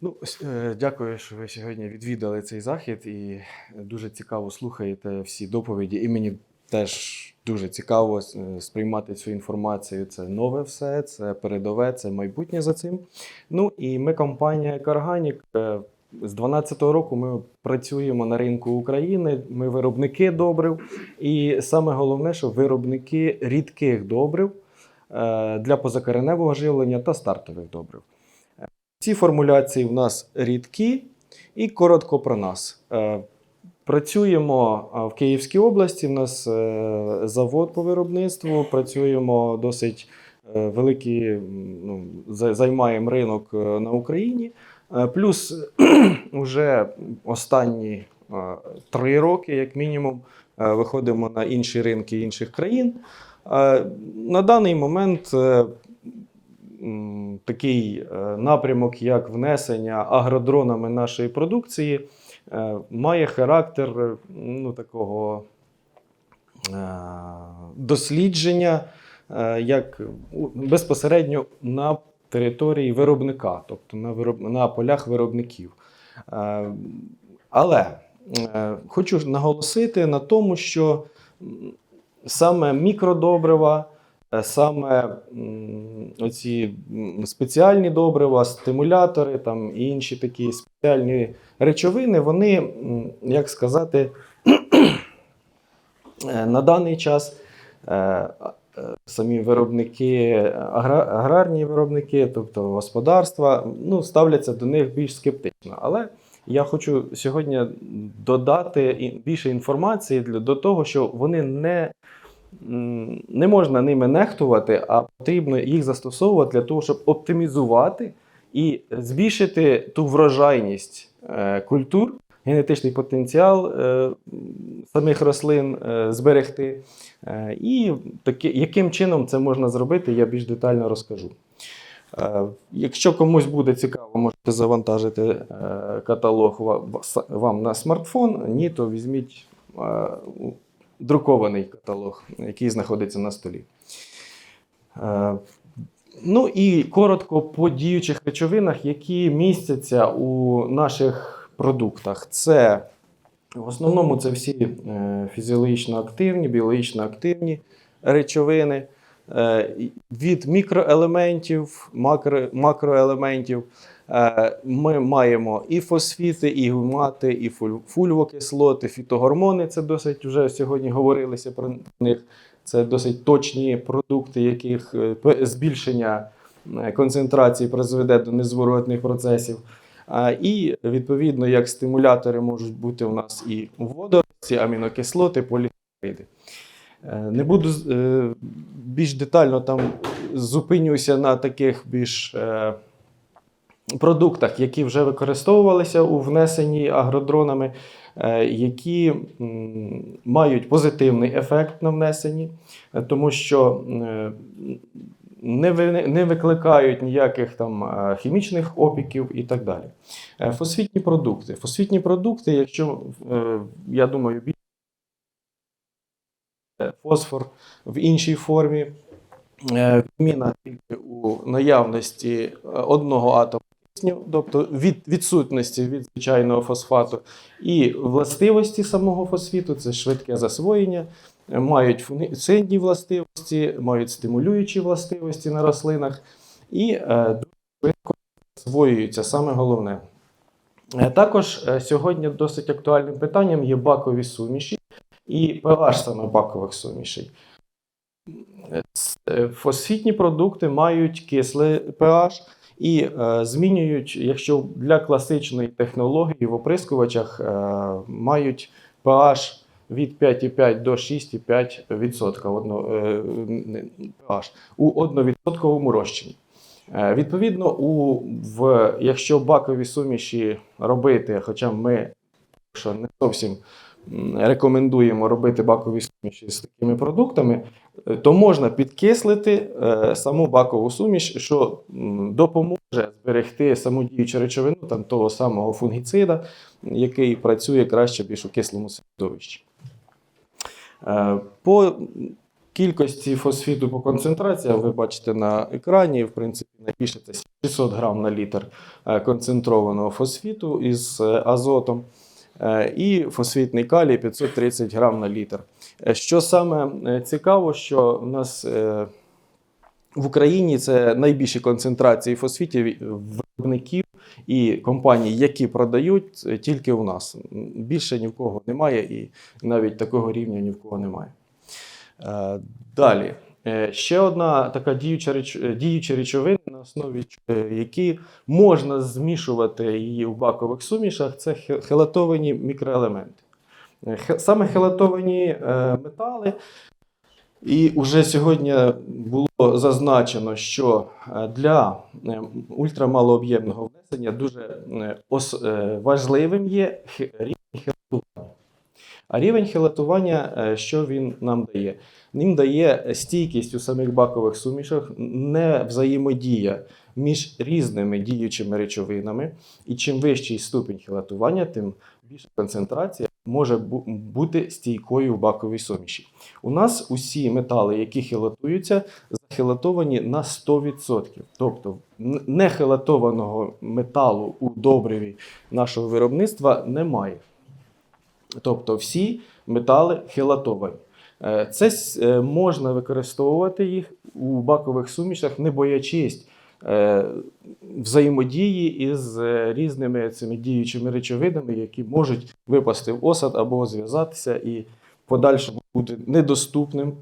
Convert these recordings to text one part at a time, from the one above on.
Ну, е, дякую, що ви сьогодні відвідали цей захід і дуже цікаво слухаєте всі доповіді. І мені теж дуже цікаво е, сприймати цю інформацію. Це нове все, це передове, це майбутнє за цим. Ну і ми, компанія Карганік, е, з 2012 року ми працюємо на ринку України. Ми виробники добрив. І саме головне, що виробники рідких добрив е, для позакореневого живлення та стартових добрив. Ці формуляції в нас рідкі і коротко про нас. Е, Працюємо в Київській області. У нас е, завод по виробництву. Працюємо досить е, великий, ну, займаємо ринок на Україні. Плюс вже останні три роки, як мінімум, виходимо на інші ринки інших країн. На даний момент такий е, напрямок, як внесення агродронами нашої продукції, е, має характер е, ну, такого дослідження як безпосередньо на території виробника, тобто на, вироб... на полях виробників. Але хочу наголосити на тому, що саме мікродобрива, саме оці спеціальні добрива, стимулятори там, і інші такі спеціальні речовини, вони, як сказати, е, на даний час е, е, самі виробники, аграрні виробники, тобто господарства, ну, ставляться до них більш скептично. Але я хочу сьогодні додати більше інформації до того, що вони не, не можна ними нехтувати, а потрібно їх застосовувати для того, щоб оптимізувати і збільшити ту врожайність е, культур, генетичний потенціал е, самих рослин е, зберегти. І яким чином це можна зробити, я більш детально розкажу. Якщо комусь буде цікаво, можете завантажити каталог ва- ва- вам на смартфон. Ні, то візьміть друкований каталог, який знаходиться на столі. Е, Ну і коротко по діючих речовинах, які містяться у наших продуктах. Це в основному це всі е, фізіологічно активні, біологічно активні речовини. Е, від мікроелементів, макро, макроелементів ми маємо і фосфіти, і гумати, і фульвокислоти, фітогормони. Це досить вже сьогодні говорилися про них. Це досить точні продукти, яких е, збільшення е, концентрації призведе до незворотних процесів. І відповідно, як стимулятори можуть бути у нас і водорості, амінокислоти, полісариди. Е, Не буду е, більш детально там зупинюся на таких більш е, продуктах, які вже використовувалися у внесенні агродронами, е, які мають позитивний ефект на внесенні, е, тому що е, не, викликають ніяких там хімічних опіків і так далі. Фосфітні продукти. Фосфітні продукти, якщо я думаю, фосфор в іншій формі, відміна тільки у наявності одного атому тобто від відсутності від звичайного фосфату, і властивості самого фосфіту це швидке засвоєння, мають фунгіцидні властивості, мають стимулюючі властивості на рослинах і е, дуже швидко засвоюються, саме головне. Е, Також е, сьогодні досить актуальним питанням є бакові суміші і pH саме бакових сумішей. Фосфітні продукти мають кисле pH і е, змінюють, якщо для класичної технології в оприскувачах е, мають pH від 5,5 до 6,5% е, pH у 1% розчині. Відповідно, у, в, якщо бакові суміші робити, хоча ми що не зовсім рекомендуємо робити бакові суміші з такими продуктами, то можна підкислити е, саму бакову суміш, що допоможе зберегти саму діючу речовину там, того самого фунгіцида, який працює краще більш у кислому середовищі. Е, По кількості фосфіту по концентраціям ви бачите на екрані. В принципі, це 600 грам на літр е, концентрованого фосфіту із азотом. Е, І фосфітний калій 530 грам на літр. Е, Що саме е, цікаво, що у нас в Україні це найбільші концентрації фосфітів виробників і компаній, які продають тільки у нас. Більше ні в кого немає, і навіть такого рівня ні в кого немає. Далі. Е, Ще одна така діюча, реч... е, діюча речовина, на основі е, які можна змішувати її в бакових сумішах, це хе- хелатовані мікроелементи. Саме хелатовані метали. І вже сьогодні було зазначено, що для ультрамалооб'ємного внесення дуже важливим є. А рівень хелатування, е, що він нам дає? Він дає стійкість у самих бакових сумішах, не взаємодія між різними діючими речовинами. І чим вищий ступінь хелатування, тим більша концентрація може бути стійкою в баковій суміші. У нас усі метали, які хелатуються, захелатовані на 100%. Тобто нехелатованого металу у добриві нашого виробництва немає. Тобто всі метали хелатовані. Е, Це е, можна використовувати їх у бакових сумішах, не боячись е, взаємодії із різними цими діючими речовинами, які можуть випасти в осад або зв'язатися і подальшому бути недоступним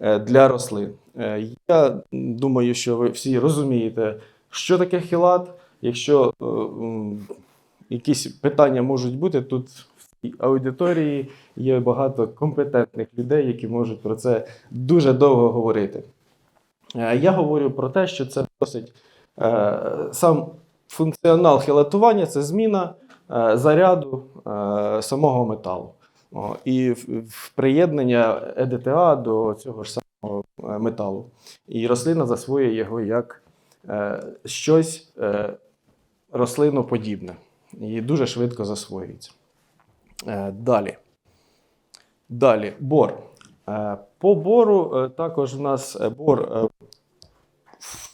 для рослин. Я думаю, що ви всі розумієте, що таке хелат. Якщо якісь питання можуть бути, тут аудиторії є багато компетентних людей, які можуть про це дуже довго говорити. Е, Я говорю про те, що це досить е, сам функціонал хелатування це зміна е, заряду самого металу. І приєднання ЕДТА до цього ж самого металу. І рослина засвоює його як щось рослиноподібне. І дуже швидко засвоюється. Е, Далі. Далі, бор. Е, По бору е, також в нас бор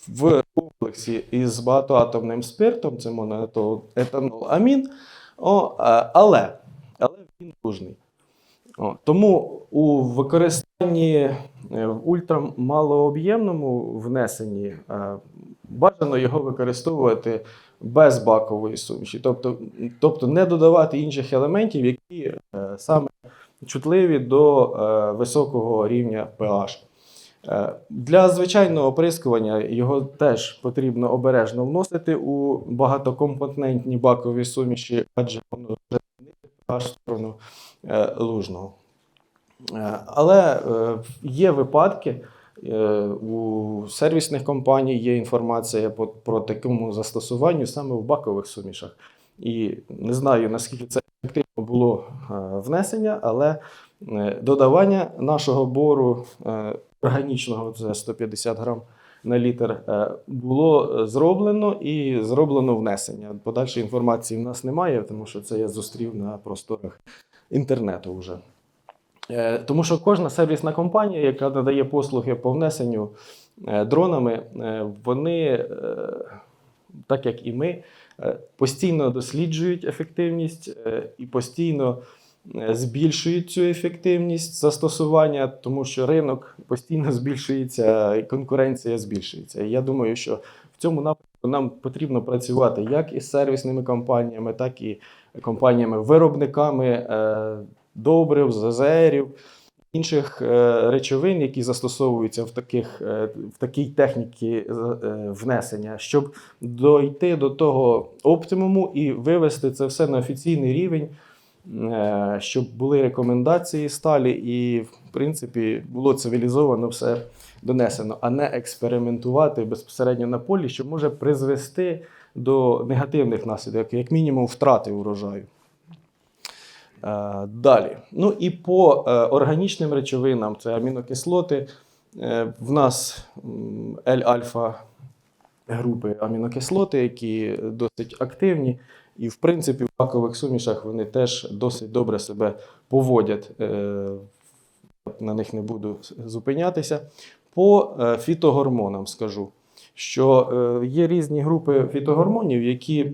в комплексі із багатоатомним спиртом, це моноетанол амін, о, але, але він нужний. О, тому у використанні в ультрамалооб'ємному внесенні бажано його використовувати без бакової суміші, тобто, тобто не додавати інших елементів, які е, саме чутливі до е, високого рівня pH. Е, Для звичайного оприскування його теж потрібно обережно вносити у багатокомпонентні бакові суміші, адже воно вже pH сторону е, лужного. Е, Але є випадки. Е, У сервісних компаній є інформація про такому застосуванню саме в бакових сумішах. І не знаю, наскільки це ефективно було е, внесення, але е, додавання нашого бору органічного, це 150 грам на літр, було зроблено і зроблено внесення. Подальшої інформації в нас немає, тому що це я зустрів на просторах інтернету вже. Е, Тому що кожна сервісна компанія, яка надає послуги по внесенню е, дронами, е, вони, так як і ми, постійно досліджують ефективність і постійно збільшують цю ефективність застосування, тому що ринок постійно збільшується і конкуренція збільшується. І я думаю, що в цьому напрямку нам потрібно працювати як із сервісними компаніями, так і компаніями-виробниками добрив, ЗЗРів, інших е, речовин, які застосовуються в, таких, е, в такій техніці е, внесення, щоб дойти до того оптимуму і вивести це все на офіційний рівень, щоб були рекомендації сталі, і, в принципі, було цивілізовано все донесено, а не експериментувати безпосередньо на полі, що може призвести до негативних наслідків, як мінімум втрати урожаю. Е, Далі. Ну і по е, органічним речовинам, це амінокислоти. Е, В нас L-альфа групи амінокислоти, які досить активні, і, в принципі, в бакових сумішах вони теж досить добре себе поводять на них не буду зупинятися. По фітогормонам скажу, що є різні групи фітогормонів, які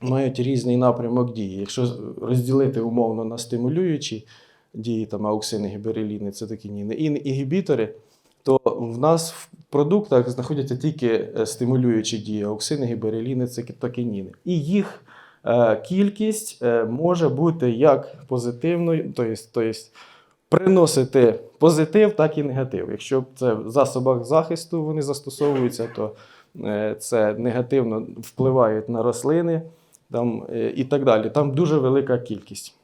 мають різний напрямок дії. Якщо розділити умовно на стимулюючі дії, там ауксини, гібереліни, цитокініни, і інгібітори, то в нас в продуктах знаходяться тільки е, стимулюючі дії, ауксини, гібереліни, цитокініни. І їх е, кількість е, може бути як позитивною, тобто, приносити позитив, так і негатив. Якщо це в засобах захисту вони застосовуються, то це негативно впливає на рослини там, е, і так далі. Там дуже велика кількість.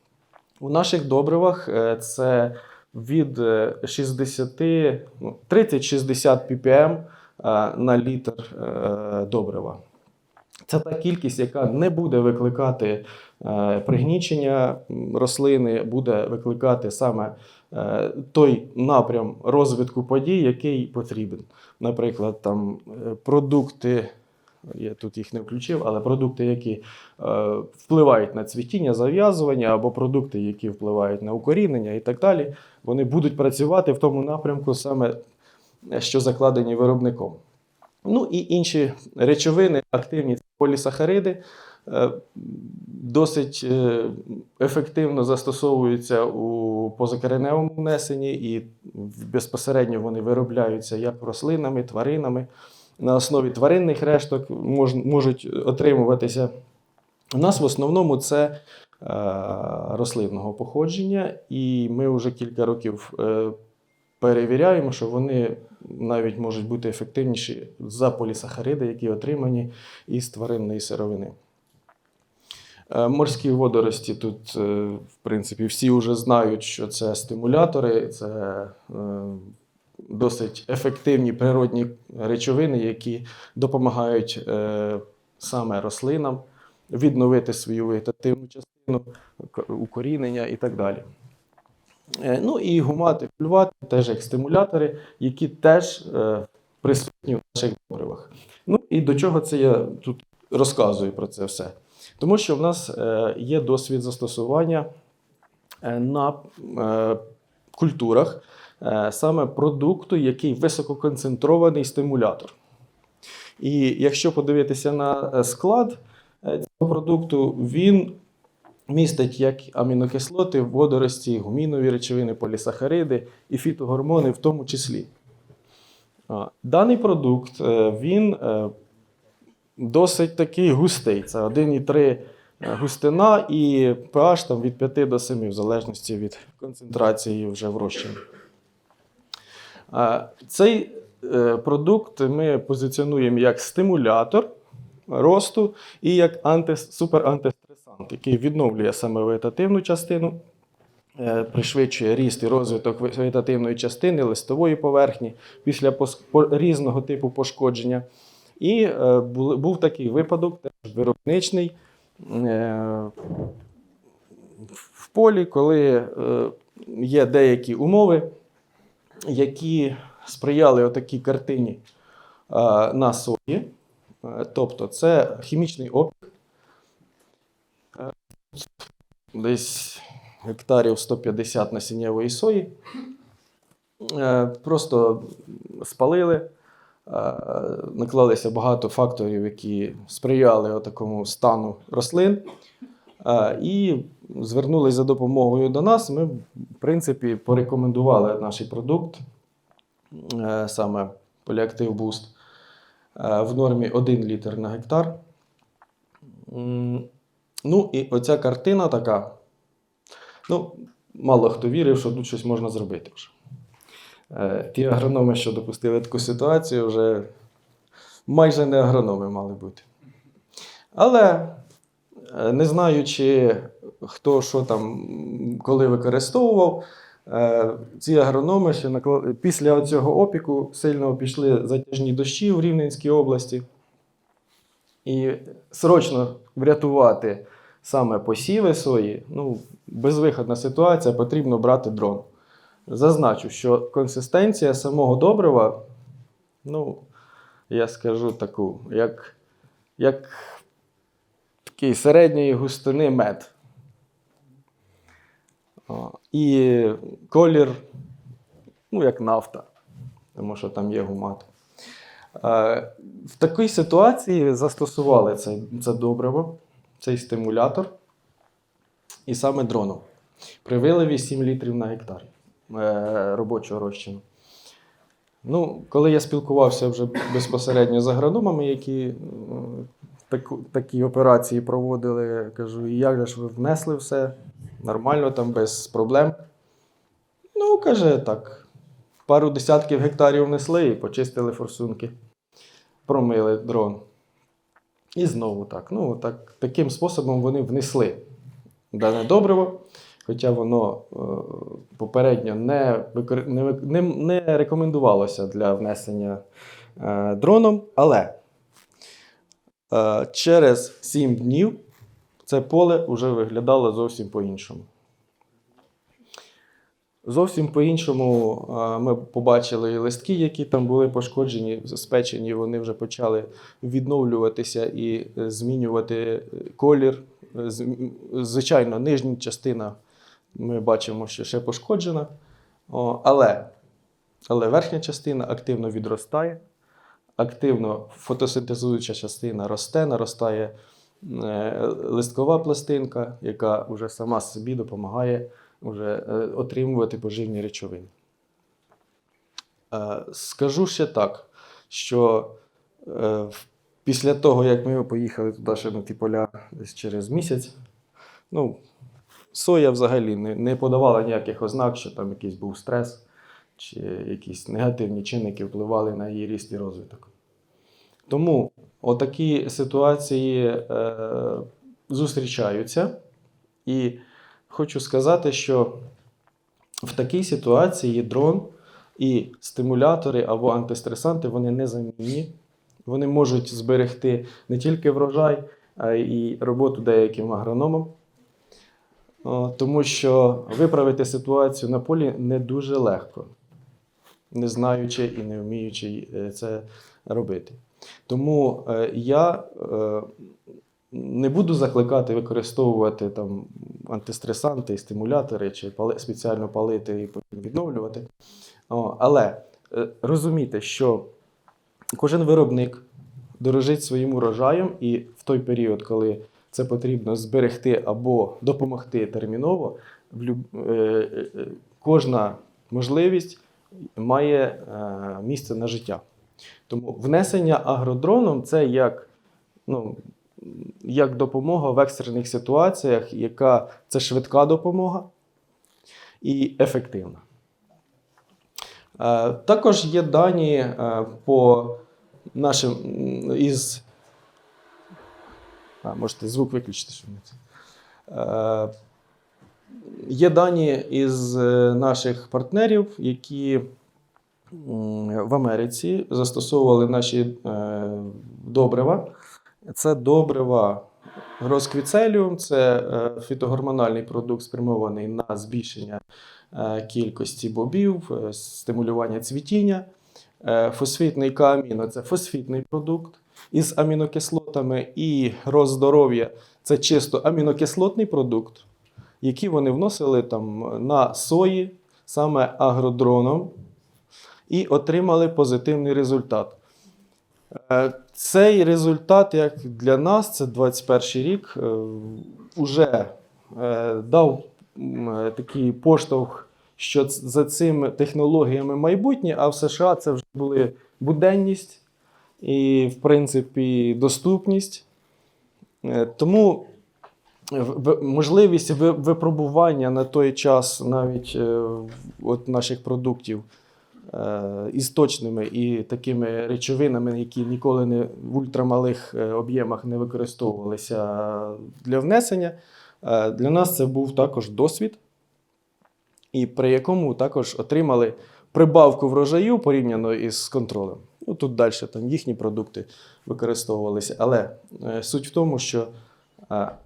У наших добривах е, це від е, 60, ну, 30-60 ppm е, на літр е, добрива. Це та кількість, яка не буде викликати е, пригнічення рослини, буде викликати саме е, той напрям розвитку подій, який потрібен. Наприклад, там е, продукти, я тут їх не включив, але продукти, які е, впливають на цвітіння, зав'язування, або продукти, які впливають на укорінення і так далі, вони будуть працювати в тому напрямку, саме е, що закладені виробником. Ну і інші речовини, активні полісахариди, е, досить ефективно застосовуються у позакореневому внесенні, і безпосередньо вони виробляються як рослинами, тваринами. На основі тваринних решток мож, можуть отримуватися. У нас в основному це е, рослинного походження, і ми вже кілька років е, перевіряємо, що вони навіть можуть бути ефективніші за полісахариди, які отримані із тваринної сировини. Е, Морські водорості тут, в принципі, всі вже знають, що це стимулятори, це досить ефективні природні речовини, які допомагають е, саме рослинам відновити свою вегетативну частину, укорінення і так далі. Е, Ну і гумати, фульвати, теж як стимулятори, які теж е, присутні в наших добривах. Ну і до чого це я тут розказую про це все? Тому що в нас е, є досвід застосування е, на е, культурах саме продукту, який висококонцентрований стимулятор. І якщо подивитися на е, склад е, цього продукту, він містить як амінокислоти, водорості, гумінові речовини, полісахариди і фітогормони в тому числі. Даний продукт е, він е, досить такий густий. Це 1,3 густина і pH там від 5 до 7, в залежності від концентрації вже в. Цей е, продукт ми позиціонуємо як стимулятор росту і як анти, суперантистресант, який відновлює саме вегетативну частину, е, пришвидшує ріст і розвиток вегетативної частини, листової поверхні після різного типу пошкодження. І е, був такий випадок, теж виробничний в полі, коли є деякі умови, які сприяли отакій картині е, на сої. Е, Тобто це хімічний опік. Е, Десь гектарів 150 насіннєвої сої. Просто спалили, наклалися багато факторів, які сприяли такому стану рослин. Е, І звернулися за допомогою до нас. Ми, в принципі, порекомендували наш продукт, е, саме Поліактив Boost, е, в нормі 1 літр на гектар. Ну, і оця картина така. Ну, мало хто вірив, що тут щось можна зробити вже. Ті агрономи, що допустили таку ситуацію, вже майже не агрономи мали бути. Але не знаючи, хто що там коли використовував, е, ці агрономи ще після цього опіку сильно пішли затяжні дощі в Рівненській області. І срочно врятувати саме посіви сої, ну, безвиходна ситуація, потрібно брати дрон. Зазначу, що консистенція самого добрива, ну, я скажу таку, як, як такий середньої густини мед. І колір ну, як нафта, тому що там є гумат. Е, В такій ситуації застосували це, це добриво, цей стимулятор, і саме дроном. При виливі 7 літрів на гектар е, робочого розчину. Ну, коли я спілкувався вже безпосередньо з агрономами, які таку, такі операції проводили, кажу, і як же ж ви внесли все нормально, там без проблем. Ну, каже, так. Пару десятків гектарів внесли і почистили форсунки, промили дрон. І знову так. Ну, так, таким способом вони внесли дане добриво, хоча воно е, попередньо не, не, не, рекомендувалося для внесення е, дроном, але через 7 днів це поле вже виглядало зовсім по-іншому. Зовсім по-іншому е, ми побачили і листки, які там були пошкоджені, спечені, вони вже почали відновлюватися і е, змінювати е, колір. Е, Звичайно, нижня частина ми бачимо, що ще пошкоджена, але, але верхня частина активно відростає, активно фотосинтезуюча частина росте, наростає е, листкова пластинка, яка вже сама собі допомагає вже, е, отримувати поживні речовини. Е, Скажу ще так, що після того, як ми поїхали туди ще на ті поля десь через місяць, ну, соя взагалі не подавала ніяких ознак, що там якийсь був стрес чи якісь негативні чинники впливали на її ріст і розвиток. Тому отакі ситуації е, зустрічаються. І хочу сказати, що в такій ситуації дрон і стимулятори або антистресанти вони незамінні. Вони можуть зберегти не тільки врожай, а й роботу деяким агрономам. Тому що виправити ситуацію на полі не дуже легко, не знаючи і не вміючи е, це робити. Тому е, я е, не буду закликати використовувати там антистресанти стимулятори, чи спеціально палити і потім відновлювати. Але е, розумійте, що кожен виробник дорожить своїм урожаєм, і в той період, коли це потрібно зберегти або допомогти терміново, кожна можливість має місце на життя. Тому внесення агродроном це як, ну, як допомога в екстрених ситуаціях, яка це швидка допомога і ефективна. Е, Також є дані е, по нашим із. А, можете звук виключити, не. Е, Є дані із е, наших партнерів, які в Америці застосовували наші е, добрива. Це добрива розквіцеліум, це е, фітогормональний продукт, спрямований на збільшення е, кількості бобів, е, стимулювання цвітіння. Е, Фосфітний кааміно це фосфітний продукт із амінокислотами, і роздоров'я це чисто амінокислотний продукт, який вони вносили там на сої саме агродроном і отримали позитивний результат. Е, Цей результат, як для нас, це 21 рік, вже дав е, такий поштовх, що за цими технологіями майбутнє, а в США це вже були буденність і, в принципі, доступність. Е, Тому можливість випробування на той час навіть е, от наших продуктів е, із точними і такими речовинами, які ніколи не в ультрамалих е, об'ємах не використовувалися для внесення. Е, Для нас це був також досвід, і при якому також отримали прибавку врожаю порівняно із контролем. Ну, тут далі там їхні продукти використовувалися. Але суть в тому, що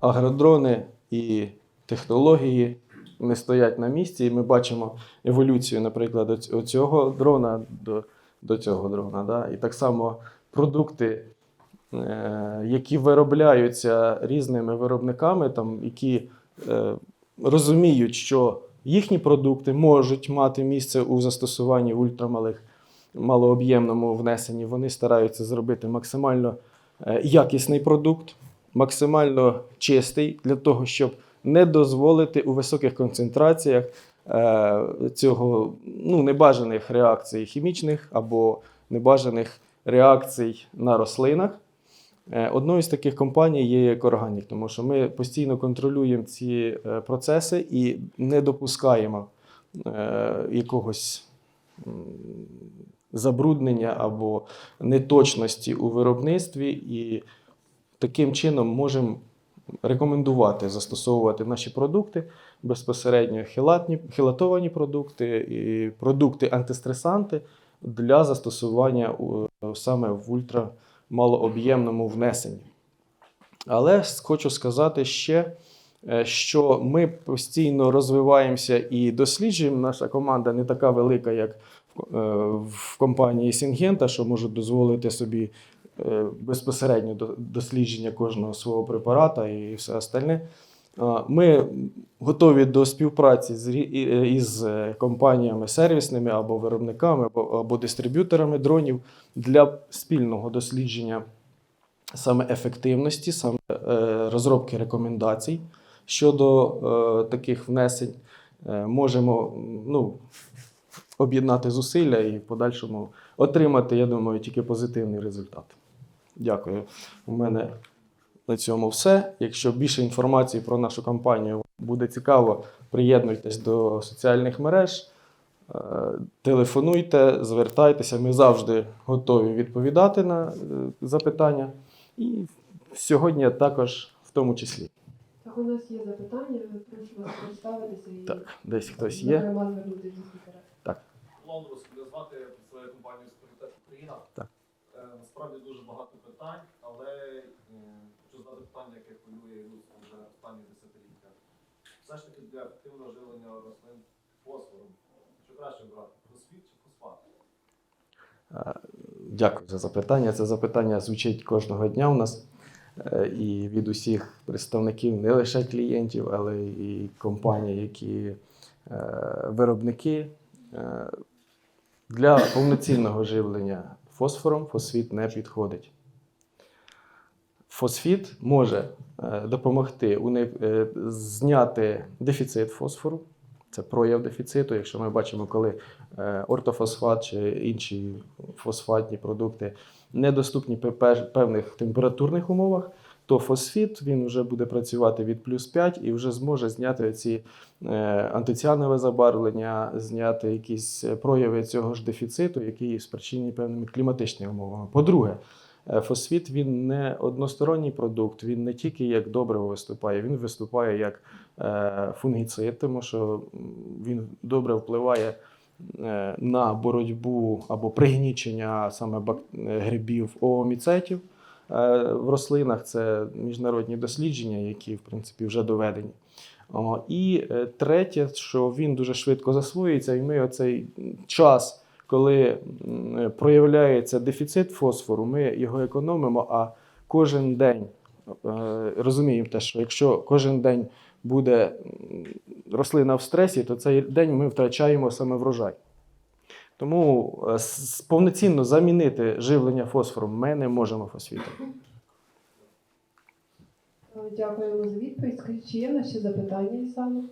агродрони і технології не стоять на місці, і ми бачимо еволюцію, наприклад, оцього дрона до, до цього дрона. Да? І так само продукти, е, які виробляються різними виробниками, там, які е, розуміють, що Їхні продукти можуть мати місце у застосуванні ультрамалих малооб'ємному внесенні. Вони стараються зробити максимально е, якісний продукт, максимально чистий для того, щоб не дозволити у високих концентраціях е, цього ну, небажаних реакцій хімічних або небажаних реакцій на рослинах. Е, Одною з таких компаній є Екорганік, тому що ми постійно контролюємо ці е, процеси і не допускаємо якогось забруднення або неточності у виробництві, і таким чином можемо рекомендувати застосовувати наші продукти безпосередньо хілатні, хілатовані продукти і продукти антистресанти для застосування у, саме в ультрамалооб'ємному внесенні. Але хочу сказати ще, е, що ми постійно розвиваємося і досліджуємо. Наша команда не така велика, як в- е, компанії Сінгента, що може дозволити собі безпосередньо до- дослідження кожного свого препарата і все остальне. Ми готові до співпраці з із е, компаніями сервісними або виробниками, або, або дистриб'юторами дронів для спільного дослідження саме ефективності, саме е, розробки рекомендацій щодо е, таких внесень. Е, можемо ну, об'єднати зусилля і в подальшому отримати, я думаю, тільки позитивний результат. Дякую. У мене на цьому все. Якщо більше інформації про нашу компанію буде цікаво, приєднуйтесь до соціальних мереж, е, телефонуйте, звертайтеся. Ми завжди готові відповідати на е, запитання. І сьогодні також в тому числі. Так, у нас є запитання, прошу вас представитися і Так, десь хтось є. зокрема звернутися до спікера. Лондрус, мене звати свою компанію Спорітет Україна. Так. Е, Насправді дуже багато питань, але е, хочу задати питання, яке хвилює людство вже останні десятиліття. Все ж таки для ефективного живлення рослин фосфором. Що краще брати? Фосфіт чи фосфат? Дякую за запитання. Це запитання звучить кожного дня у нас. Е, І від усіх представників не лише клієнтів, але і компаній, які е, виробники. Для повноцінного живлення фосфором фосфіт не підходить. Фосфіт може е, допомогти е, зняти дефіцит фосфору. Це прояв дефіциту. Якщо ми бачимо, коли е, ортофосфат чи інші фосфатні продукти недоступні при певних температурних умовах, то фосфіт він вже буде працювати від плюс 5 і вже зможе зняти ці е, антиціанове забарвлення, зняти якісь е, прояви цього ж дефіциту, який спричинені певними кліматичними умовами. По-друге, е, фосфіт він не односторонній продукт, він не тільки як добриво виступає, він виступає як фунгіцид, тому що він добре впливає на боротьбу або пригнічення саме грибів ооміцетів в рослинах. Це міжнародні дослідження, які в принципі вже доведені. І е, третє, що він дуже швидко засвоюється, і ми оцей час, коли проявляється дефіцит фосфору, ми його економимо, а кожен день е, розуміємо те, що якщо кожен день буде рослина в стресі, то цей день ми втрачаємо саме врожай. Тому е, повноцінно замінити живлення фосфором ми не можемо фосфітом. Е, Дякуємо за відповідь. Скажіть, чи є в нас ще запитання Ісану?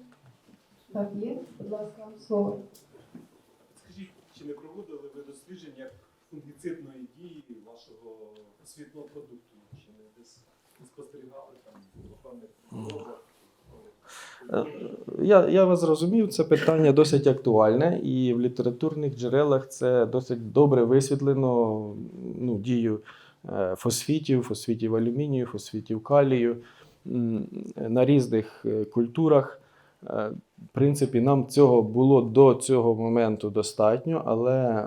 Так, є. Будь ласка, вам слово. Скажіть, чи не проводили ви дослідження фунгіцидної дії вашого освітного продукту? Чи не десь спостерігали там по певних Я, я вас зрозумів, це питання досить актуальне, і в літературних джерелах це досить добре висвітлено ну, дію е, фосфітів, фосфітів алюмінію, фосфітів калію на різних е, культурах. Е, В принципі, нам цього було до цього моменту достатньо, але е,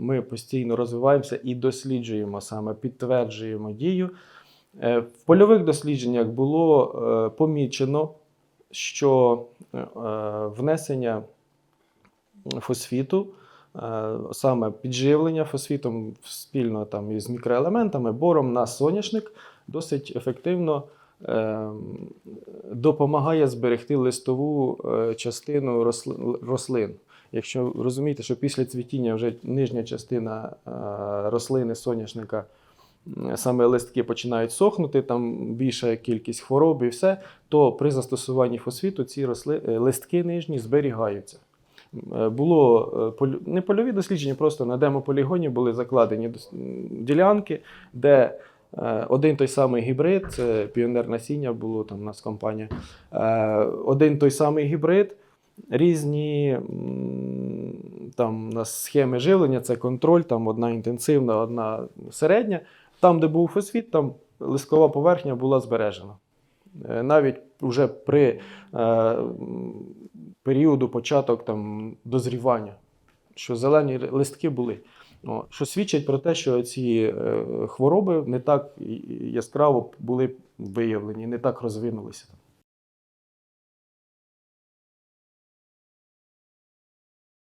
ми постійно розвиваємося і досліджуємо саме, підтверджуємо дію. Е, В польових дослідженнях було е, помічено, що е, е, внесення фосфіту, е, саме підживлення фосфітом спільно там із мікроелементами, бором на соняшник досить ефективно ем, допомагає зберегти листову е, частину рослин. Якщо розумієте, що після цвітіння вже нижня частина е, рослини соняшника, саме листки починають сохнути, там більша кількість хвороб і все, то при застосуванні фосфіту ці росли, е, листки нижні зберігаються. Е, Було е, не польові дослідження, просто на демополігоні були закладені ділянки, де один той самий гібрид, це піонер насіння, було там у нас компанія. Один той самий гібрид, різні там у нас схеми живлення, це контроль, там одна інтенсивна, одна середня. Там, де був фосфіт, там листкова поверхня була збережена. Е, Навіть вже при е, періоду початок там, дозрівання, що зелені листки були. О, що свідчить про те, що ці е, хвороби не так яскраво були виявлені, не так розвинулися.